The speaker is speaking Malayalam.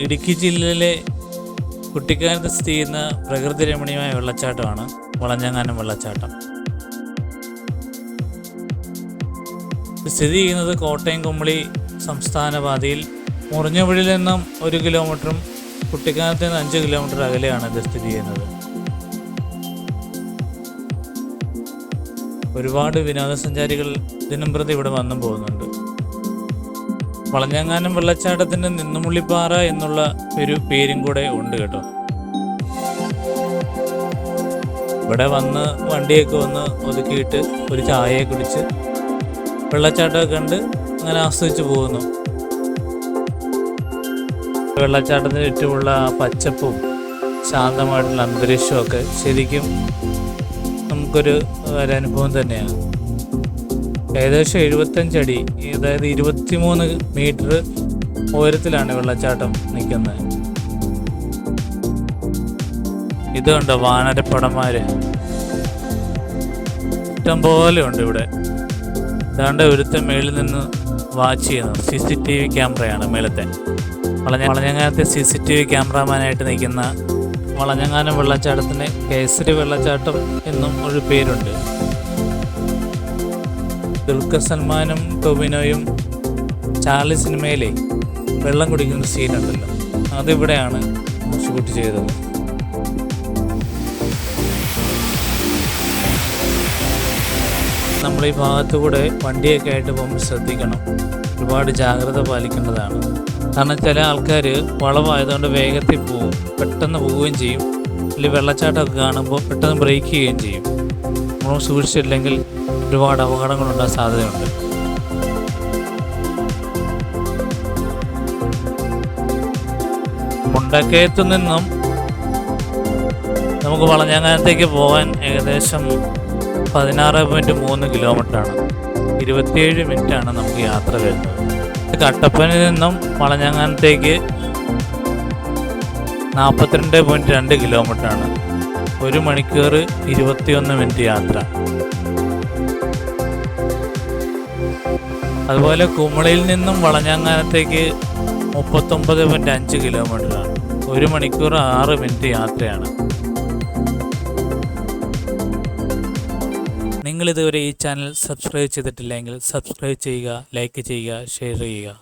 ഇടുക്കി ജില്ലയിലെ കുട്ടിക്കാലത്ത് സ്ഥിതി ചെയ്യുന്ന പ്രകൃതി രമണീയമായ വെള്ളച്ചാട്ടമാണ് വളഞ്ഞങ്ങാനം വെള്ളച്ചാട്ടം. സ്ഥിതി ചെയ്യുന്നത് കോട്ടയം കുമളി സംസ്ഥാന പാതയിൽ. മുറിഞ്ഞപുഴയിൽ നിന്നും ഒരു കിലോമീറ്ററും കുട്ടിക്കാനത്ത് നിന്ന് അഞ്ച് കിലോമീറ്റർ അകലെയാണ് ഇത് സ്ഥിതി ചെയ്യുന്നത്. ഒരുപാട് വിനോദസഞ്ചാരികൾ ദിനം പ്രതി ഇവിടെ വന്നും പോകുന്നുണ്ട്. വളഞ്ഞങ്ങാനം വെള്ളച്ചാട്ടത്തിന്റെ നിന്നുമുള്ളിപ്പാറ എന്നുള്ള ഒരു പേരും കൂടെ ഉണ്ട് കേട്ടോ. ഇവിടെ വന്ന് വണ്ടിയൊക്കെ വന്ന് ഒതുക്കിയിട്ട് ഒരു ചായയെ കുടിച്ച് വെള്ളച്ചാട്ടമൊക്കെ കണ്ട് അങ്ങനെ ആസ്വദിച്ച് പോകുന്നു. വെള്ളച്ചാട്ടത്തിന് ചുറ്റുമുള്ള ആ പച്ചപ്പും ശാന്തമായിട്ടുള്ള അന്തരീക്ഷമൊക്കെ ശരിക്കും നമുക്കൊരു ഒരു അനുഭവം തന്നെയാണ്. ഏകദേശം എഴുപത്തഞ്ചടി അതായത് ഇരുപത്തിമൂന്ന് മീറ്റർ ഉയരത്തിലാണ് വെള്ളച്ചാട്ടം നിൽക്കുന്നത്. ഇതുണ്ട് വാനരപ്പടന്മാര്? ഇഷ്ടം പോലെ ഉണ്ട് ഇവിടെ. ഇതാണ്ട് ഒരുത്ത മേളിൽ നിന്ന് വാച്ച് ചെയ്യുന്നത് സി സി ടി വി ക്യാമറയാണ് മേലത്തെ വളഞ്ഞ വളഞ്ഞങ്ങാനത്തെ സി സി ടി വി ക്യാമറാമാനായിട്ട് നിൽക്കുന്ന വളഞ്ഞങ്ങാനം വെള്ളച്ചാട്ടത്തിന് കേസരി വെള്ളച്ചാട്ടം എന്നും ഒരു പേരുണ്ട്. ദുൽഖർ സൽമാനും ടൊവിനോയും ചാർലി സിനിമയിലെ വെള്ളം കുടിക്കുന്ന സീനുണ്ടല്ലോ അതിവിടെയാണ് ഷൂട്ട് ചെയ്തത്. നമ്മൾ ഈ ഭാഗത്തു കൂടെ വണ്ടിയൊക്കെ ആയിട്ട് പോകുമ്പോൾ ശ്രദ്ധിക്കണം. ഒരുപാട് ജാഗ്രത പാലിക്കേണ്ടതാണ്. കാരണം ചില ആൾക്കാർ വളവായതുകൊണ്ട് വേഗത്തിൽ പോവും. പെട്ടെന്ന് പോവുകയും ചെയ്യും. അല്ലെങ്കിൽ വെള്ളച്ചാട്ടമൊക്കെ കാണുമ്പോൾ പെട്ടെന്ന് ബ്രേക്ക് ചെയ്യുകയും ചെയ്യും. നമ്മൾ സൂക്ഷിച്ചില്ലെങ്കിൽ ഒരുപാട് അപകടങ്ങളുണ്ടാകാൻ സാധ്യതയുണ്ട്. മുണ്ടക്കയത്തു നിന്നും നമുക്ക് വളഞ്ഞാങ്ങാനത്തേക്ക് പോകാൻ ഏകദേശം പതിനാറ് പോയിന്റ് മൂന്ന് കിലോമീറ്ററാണ്. ഇരുപത്തിയേഴ് മിനിറ്റാണ് നമുക്ക് യാത്ര വരുന്നത്. കട്ടപ്പനയിൽ നിന്നും വളഞ്ഞാങ്ങാനത്തേക്ക് നാൽപ്പത്തിരണ്ട് പോയിന്റ് രണ്ട് കിലോമീറ്ററാണ്. ഒരു മണിക്കൂർ ഇരുപത്തിയൊന്ന് മിനിറ്റ് യാത്ര. അതുപോലെ കുമളിയിൽ നിന്നും വളഞ്ഞാങ്ങാനത്തേക്ക് മുപ്പത്തൊമ്പത് പോയിന്റ് അഞ്ച് കിലോമീറ്ററാണ് ഒരു മണിക്കൂർ ആറ് മിനിറ്റ് യാത്രയാണ്. നിങ്ങളിതുവരെ ഈ ചാനൽ സബ്സ്ക്രൈബ് ചെയ്തിട്ടില്ലെങ്കിൽ സബ്സ്ക്രൈബ് ചെയ്യുക ലൈക്ക് ചെയ്യുക ഷെയർ ചെയ്യുക.